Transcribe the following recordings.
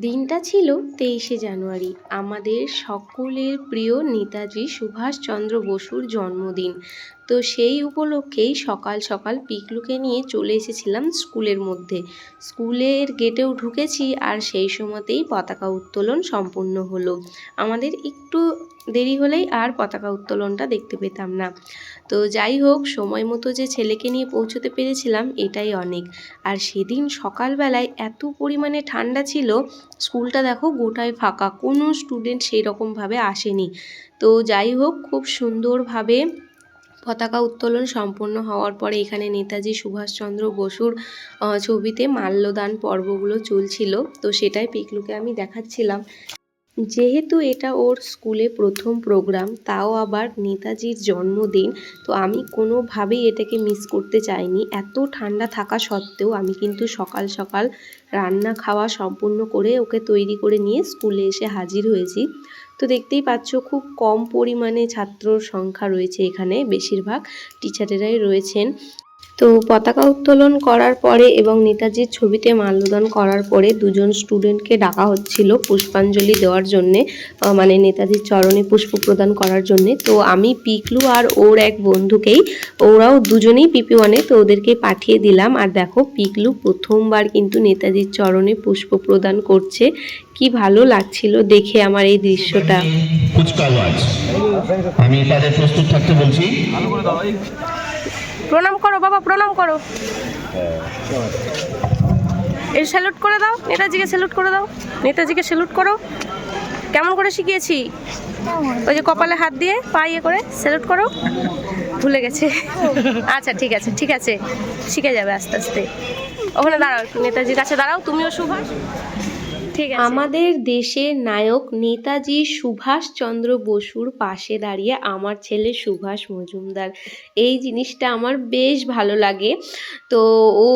দিনটা ছিল তেইশে জানুয়ারি। আমাদের সকলের প্রিয় নেতাজি সুভাষচন্দ্র বসুর জন্মদিন। তো সেই উপলক্ষেই সকাল সকাল পিকলুকে নিয়ে চলে এসেছিলাম স্কুলের মধ্যে। স্কুলের গেটেও ঢুকেছি আর সেই সময়তেই পতাকা উত্তোলন সম্পূর্ণ হলো। আমাদের একটু দেরি হলেই আর পতাকা উত্তোলনটা দেখতে পেতাম না। তো যাই হোক, সময় মতো যে ছেলেকে নিয়ে পৌঁছতে পেরেছিলাম এটাই অনেক। আর সেদিন সকালবেলায় এত পরিমাণে ঠান্ডা ছিল, স্কুলটা দেখো গোটায় ফাঁকা, কোনো স্টুডেন্ট সেই রকমভাবে আসেনি। তো যাই হোক, খুব সুন্দরভাবে পতাকা উত্তোলন সম্পন্ন হওয়ার পরে এখানে নেতাজি সুভাষচন্দ্র বসুর ছবিতে মাল্যদান পর্বগুলো চলছিল। তো সেটাই পিকলুকে আমি দেখাচ্ছিলাম। যেহেতু এটা ওর স্কুলে প্রথম প্রোগ্রাম, তাও আবার নেতাজির জন্মদিন, তো আমি কোনোভাবেই এটাকে মিস করতে চাইনি। এত ঠান্ডা থাকা সত্ত্বেও আমি কিন্তু সকাল সকাল রান্না খাওয়া সম্পূর্ণ করে ওকে তৈরি করে নিয়ে স্কুলে এসে হাজির হয়েছি। তো দেখতেই পাচ্ছ, খুব কম পরিমাণে ছাত্রর সংখ্যা রয়েছে এখানে, বেশিরভাগ টিচারেরাই রয়েছেন। তো পতাকা উত্তোলন করার পরে এবং নেতাজির ছবিতে মাল্যদান করার পরে দুজন স্টুডেন্টকে ডাকা হচ্ছিল পুষ্পাঞ্জলি দেওয়ার জন্যে মানে নেতাজির চরণে পুষ্প প্রদান করার জন্যে। তো আমি পিকলু আর ওর এক বন্ধুকেই, ওরাও দুজনেই পিপি ওয়ানে তো ওদেরকে পাঠিয়ে দিলাম। আর দেখো, পিকলু প্রথমবার কিন্তু নেতাজির চরণে পুষ্প প্রদান করছে। কি ভালো লাগছিল দেখে আমার এই দৃশ্যটা। আমি তাদের প্রস্তুত থাকতে বলছি। প্রণাম করো বাবা প্রণাম করো। এই স্যালুট করে দাও নেতাজিকে স্যালুট করে দাও নেতাজিকে স্যালুট করো। কেমন করে শিখিয়েছি? ওই যে কপালে হাত দিয়ে পা ইয়ে করে স্যালুট করো। ভুলে গেছে। আচ্ছা ঠিক আছে ঠিক আছে। শিখে যাবে আস্তে আস্তে। ওখানে দাঁড়াও একটু নেতাজির কাছে দাঁড়াও তুমিও সুভাষ আমাদের দেশের নায়ক নেতাজি সুভাষচন্দ্র বসুর পাশে দাঁড়িয়ে আমার ছেলে সুভাষ মজুমদার। এই জিনিসটা আমার বেশ ভালো লাগে। তো ও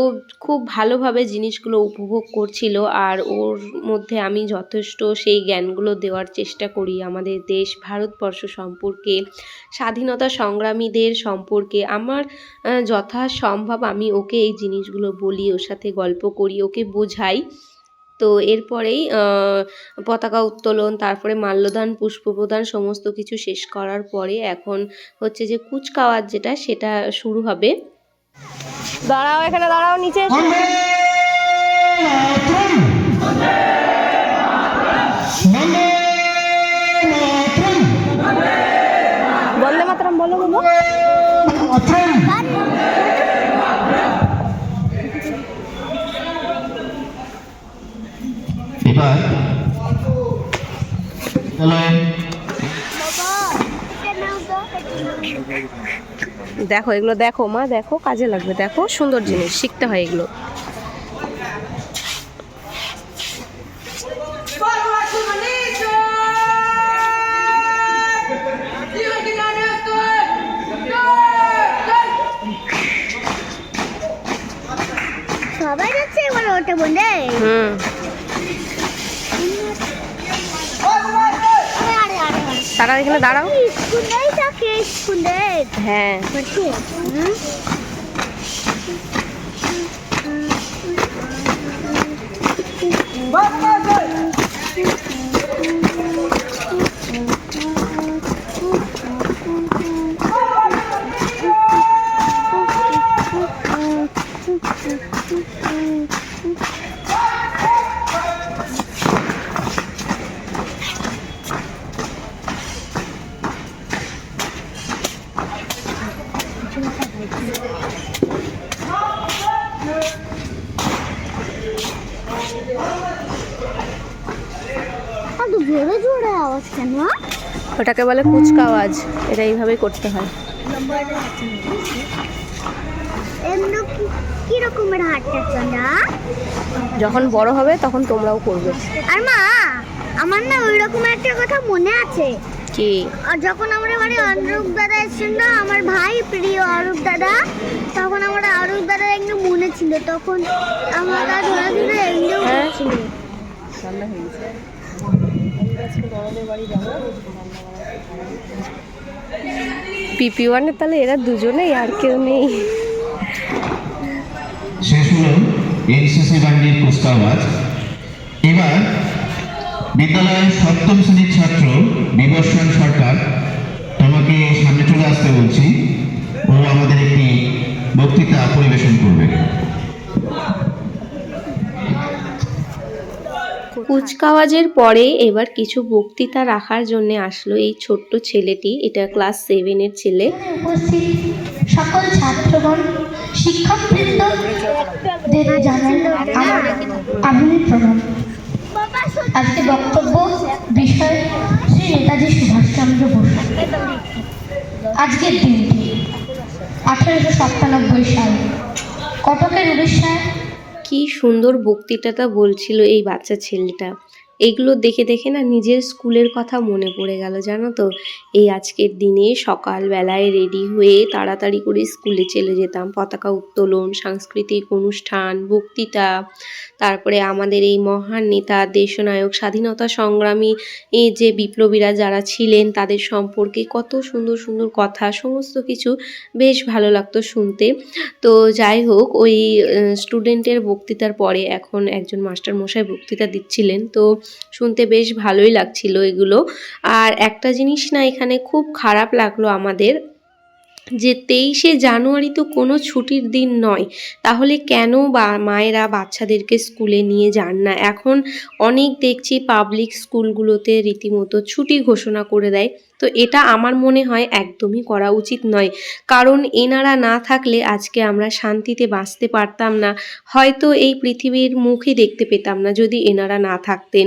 খুব ভালোভাবে জিনিসগুলো উপভোগ করছিল আর ওর মধ্যে আমি যথেষ্ট সেই জ্ঞানগুলো দেওয়ার চেষ্টা করি আমাদের দেশ ভারতবর্ষ সম্পর্কে, স্বাধীনতা সংগ্রামীদের সম্পর্কে। আমার যথাসম্ভব আমি ওকে এই জিনিসগুলো বলি, ওর সাথে গল্প করি, ওকে বোঝাই। তো এরপরেই পতাকা উত্তোলন তারপরে মাল্যদান পুষ্প প্রদান সমস্ত কিছু শেষ করার পরে এখন হচ্ছে যে কুচকাওয়াজ যেটা সেটা শুরু হবে। দাঁড়াও এখানে দাঁড়াও নিচে। বন্দে মাতরম। বলো বলো। এবার দেখো এগুলো দেখো মা দেখো কাজে লাগবে। দেখো সুন্দর জিনিস শিখতে হয় এগুলো। সবাই যাচ্ছে এবার ওটা বলে হুম। তারা এখানে দাঁড়াও। হ্যাঁ। হুম। এত জোরে জোরে আওয়াজ কেন? ওটাকে বলে কুচকা আওয়াজ। এটা এইভাবেই করতে হয়। কি রকমের হাটটা চলা যখন বড় হবে তখন তোমরাও করবে। আর মা আমার না ওই রকম একটা কথা মনে আছে। কি? আর যখন আমার বাড়ি অরূপ দাদা এসেছিল না আমার ভাই প্রিয় অরূপ দাদা তখন আমার অরূপ দাদা একটু মনে ছিল। তখন আমার ধরে ধরে পিপি ওয়ানের তাহলে এরা দুজনেই আর কেউ নেই। শেষ হলো এনসিসি বাহিনীর কুচকাওয়াজ এবার বিদ্যালয়ের সপ্তম শ্রেণির ছাত্র বিবর্ষণ সরকার, তোমাকে সামনে চলে আসতে বলছি। ও আমাদের একটি বক্তৃতা পরিবেশন করবে। কুচকাওয়াজের পরে এবার কিছু বক্তৃতা রাখার জন্য আসলো এই ছোট্ট ছেলেটি। এটা ক্লাস সেভেনের ছেলে। সকল ছাত্রগণ আজকে বক্তব্য, বিষয় শ্রী নেতাজি সুভাষচন্দ্র আজকের দিনটি আঠেরোশো সাতানব্বই সাল। কটকের উড়িষ্যায় কি সুন্দর বক্তৃতাটা বলছিল এই বাচ্চা ছেলেটা। এগুলো দেখে দেখে না নিজের স্কুলের কথা মনে পড়ে গেল, জানো তো? এই আজকের দিনে সকালবেলায় রেডি হয়ে তাড়াতাড়ি করে স্কুলে চলে যেতাম। পতাকা উত্তোলন, সাংস্কৃতিক অনুষ্ঠান, বক্তৃতা, তারপরে আমাদের এই মহান নেতা, দেশনায়ক, স্বাধীনতা সংগ্রামী যে বিপ্লবীরা যারা ছিলেন, তাদের সম্পর্কে কত সুন্দর সুন্দর কথা, সমস্ত কিছু বেশ ভালো লাগতো শুনতে। তো যাই হোক, ওই স্টুডেন্টের বক্তৃতার পরে এখন একজন মাস্টার মশাই বক্তৃতা দিচ্ছিলেন। তো শুনতে বেশ ভালোই লাগছিল এগুলো। আর একটা জিনিস না এখানে খুব খারাপ লাগল আমাদের, যে তেইশে জানুয়ারি তো কোনো ছুটির দিন নয়, তাহলে কেন বা মায়েরা বাচ্চাদেরকে স্কুলে নিয়ে যান না? এখন অনেক দেখছি পাবলিক স্কুলগুলোতে রীতিমতো ছুটি ঘোষণা করে দেয়। তো এটা আমার মনে হয় একদমই করা উচিত নয়। কারণ এনারা না থাকলে আজকে আমরা শান্তিতে বাঁচতে পারতাম না। হয়তো এই পৃথিবীর মুখই দেখতে পেতাম না যদি এনারা না থাকতেন।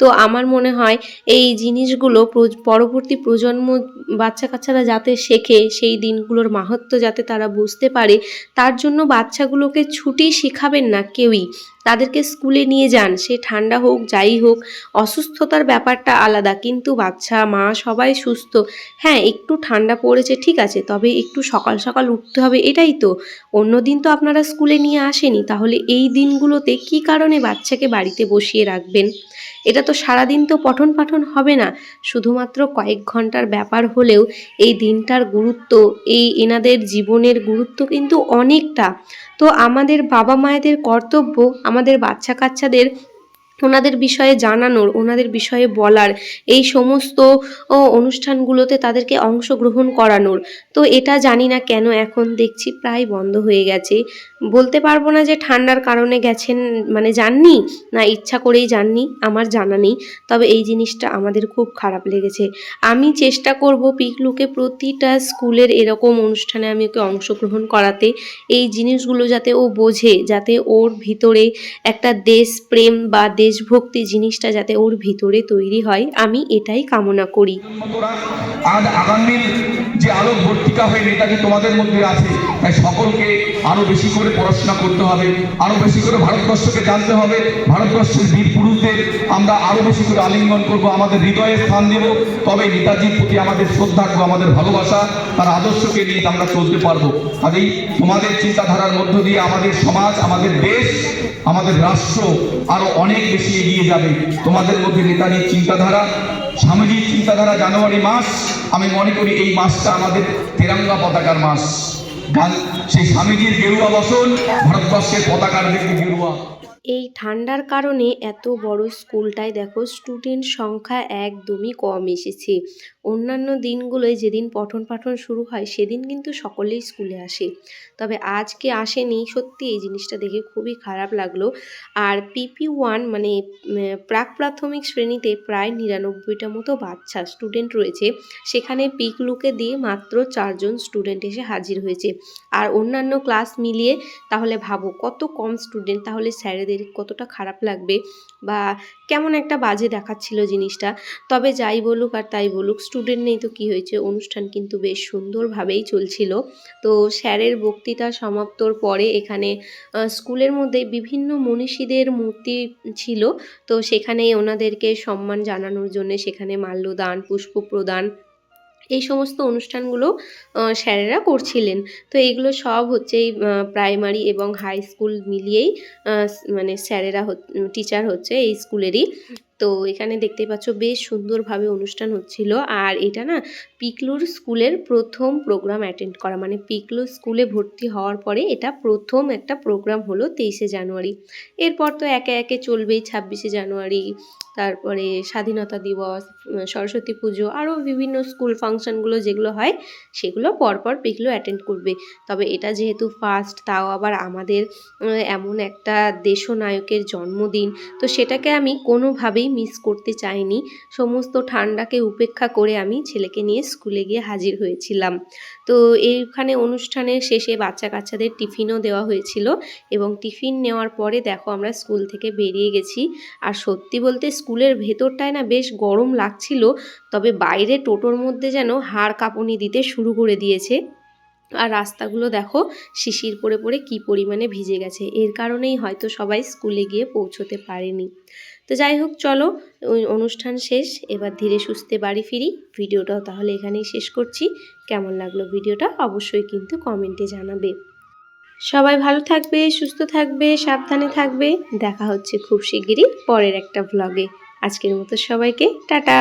তো আমার মনে হয় এই জিনিসগুলো পরবর্তী প্রজন্ম বাচ্চা কাচ্চারা যাতে শেখে, সেই দিনগুলোর মাহাত্ম্য যাতে তারা বুঝতে পারে, তার জন্য বাচ্চাগুলোকে ছুটি শেখাবেন না কেউই। তাদেরকে স্কুলে নিয়ে যান। সে ঠান্ডা হোক, যাই হোক, অসুস্থতার ব্যাপারটা আলাদা। কিন্তু বাচ্চা, মা সবাই সুস্থ। হ্যাঁ একটু ঠান্ডা পড়েছে, ঠিক আছে, তবে একটু সকাল সকাল উঠতে হবে, এটাই তো। অন্য দিন তো আপনারা স্কুলে নিয়ে আসেনি। তাহলে এই দিনগুলোতে কি কারণে বাচ্চাকে বাড়িতে বসিয়ে রাখবেন? এটা তো সারাদিন তো পঠন পাঠন হবে না। শুধুমাত্র কয়েক ঘণ্টার ব্যাপার হলেও এই দিনটার গুরুত্ব, এই এনাদের জীবনের গুরুত্ব কিন্তু অনেকটা। তো আমাদের বাবা মায়েদের কর্তব্য আমাদের বাচ্চা কাচ্চাদের ওনাদের বিষয়ে জানানোর, ওনাদের বিষয়ে বলার, এই সমস্ত অনুষ্ঠানগুলোতে তাদেরকে অংশগ্রহণ করানোর। তো এটা জানি না কেন এখন দেখছি প্রায় বন্ধ হয়ে গেছে। বলতে পারব না যে ঠান্ডার কারণে গেছেন মানে যাননি, না ইচ্ছা করেই যাননি, আমার জানা নেই। তবে এই জিনিসটা আমাদের খুব খারাপ লেগেছে। আমি চেষ্টা করব পিকলুকে প্রতিটা স্কুলের এরকম অনুষ্ঠানে আমি ওকে অংশগ্রহণ করাতে। এই জিনিসগুলো যাতে ও বোঝে, যাতে ওর ভিতরে একটা দেশপ্রেম বা দেশভক্তি জিনিসটা যাতে ওর ভিতরে তৈরি হয়, আমি এটাই কামনা করি। আজ আগামীর যে আলো ভর্তিকা হয়ে নেতাজি তোমাদের মধ্যে আছে, তাই সকলকে আরও বেশি করে পড়াশোনা করতে হবে, আরও বেশি করে ভারতবর্ষকে জানতে হবে, ভারতবর্ষের বীর পুরুষদের আমরা আরও বেশি করে আলিঙ্গন করব, আমাদের হৃদয়ে স্থান দেব তবে নেতাজির প্রতি আমাদের শ্রদ্ধা আমাদের ভালোবাসা, তার আদর্শকে নিয়ে আমরা চলতে পারব। কাজেই তোমাদের চিন্তাধারার মধ্য দিয়ে আমাদের সমাজ, আমাদের দেশ, আমাদের রাষ্ট্র আরও অনেক বেশি এগিয়ে যাবে। তোমাদের মধ্যে নেতাজির চিন্তাধারা, স্বামীজির চিন্তাধারা জানুয়ারি মাস, আমি মনে করি এই মাসটা আমাদের তেরাঙ্গা পতাকার মাস। গান- সেই স্বামীজির গেরুয়া বসন, ভারতবর্ষের পতাকার দিকে গেরুয়া। এই ঠান্ডার কারণে এত বড় স্কুলটায় দেখো স্টুডেন্ট সংখ্যা একদমই কম এসেছে। অন্যান্য দিনগুলোয় যেদিন পঠন পাঠন শুরু হয়, সেদিন কিন্তু সকলেই স্কুলে আসে। তবে আজকে আসেনি, সত্যি এই জিনিসটা দেখে খুবই খারাপ লাগল। আর পিপি ওয়ান মানে প্রাক প্রাথমিক শ্রেণীতে প্রায় নিরানব্বইটা মতো বাচ্চা স্টুডেন্ট রয়েছে। সেখানে পিকলুকে দিয়ে মাত্র চারজন স্টুডেন্ট এসে হাজির হয়েছে। আর অন্যান্য ক্লাস মিলিয়ে তাহলে ভাবো কত কম স্টুডেন্ট তাহলে স্যারেদের কতটা খারাপ লাগবে বা কেমন একটা বাজে দেখাচ্ছিল জিনিসটা। তবে যাই বলুক আর তাই বলুক স্টুডেন্ট নেই তো কী হয়েছে? অনুষ্ঠান কিন্তু বেশ সুন্দরভাবেই চলছিল। তো স্যারের বক্তৃতা সমাপ্তর পরে এখানে স্কুলের মধ্যে বিভিন্ন মনীষীদের মূর্তি ছিল। তো সেখানে ওনাদেরকে সম্মান জানানোর জন্য সেখানে মাল্যদান পুষ্প প্রদান এই সমস্ত অনুষ্ঠানগুলো স্যারেরা করছিলেন। তো এইগুলো সব হচ্ছে এই প্রাইমারি এবং হাই স্কুল মিলিয়েই মানে স্যারেরা টিচার হচ্ছে এই স্কুলেরই। তো এখানে দেখতে পাচ্ছ বেশ সুন্দরভাবে অনুষ্ঠান হচ্ছিল। আর এটা না পিকলুর স্কুলের প্রথম প্রোগ্রাম অ্যাটেন্ড করা। মানে পিকলু স্কুলে ভর্তি হওয়ার পরে এটা প্রথম একটা প্রোগ্রাম হলো তেইশে জানুয়ারি। এরপর তো একে একে চলবেই ছাব্বিশে জানুয়ারি, তারপরে স্বাধীনতা দিবস সরস্বতী পুজো, আরও বিভিন্ন স্কুল ফাংশনগুলো যেগুলো হয়, সেগুলো পরপর পিকলু অ্যাটেন্ড করবে। তবে এটা যেহেতু ফার্স্ট তাও আবার আমাদের এমন একটা দেশনায়কের জন্মদিন। তো সেটাকে আমি কোনোভাবেই মিস করতে চাইনি। সমস্ত ঠান্ডাকে উপেক্ষা করে আমি ছেলেকে নিয়ে স্কুলে গিয়ে হাজির হয়েছিলাম। তো এইখানে অনুষ্ঠানের শেষে বাচ্চা কাচ্চাদের টিফিনও দেওয়া হয়েছিল এবং টিফিন নেওয়ার পরে দেখো আমরা স্কুল থেকে বেরিয়ে গেছি। আর সত্যি বলতে স্কুলের ভেতরটায় না বেশ গরম লাগছিল, তবে বাইরে টোটোর মধ্যে যেন হাড় কাঁপুনি দিতে শুরু করে দিয়েছে। আর রাস্তাগুলো দেখো শিশির পড়ে পড়ে কি পরিমাণে ভিজে গেছে। এর কারণেই হয়তো সবাই স্কুলে গিয়ে পৌঁছতে পারেনি। তো যাই হোক, চলো, ওই অনুষ্ঠান শেষ, এবার ধীরে সুস্থে বাড়ি ফিরি। ভিডিওটাও তাহলে এখানেই শেষ করছি। কেমন লাগল ভিডিওটা অবশ্যই কিন্তু কমেন্টে জানাবে। সবাই ভালো থাকবে, সুস্থ থাকবে, সাবধানে থাকবে। দেখা হচ্ছে খুব শিগগিরই পরের একটা ভ্লগে আজকের মতো সবাইকে, টাটা!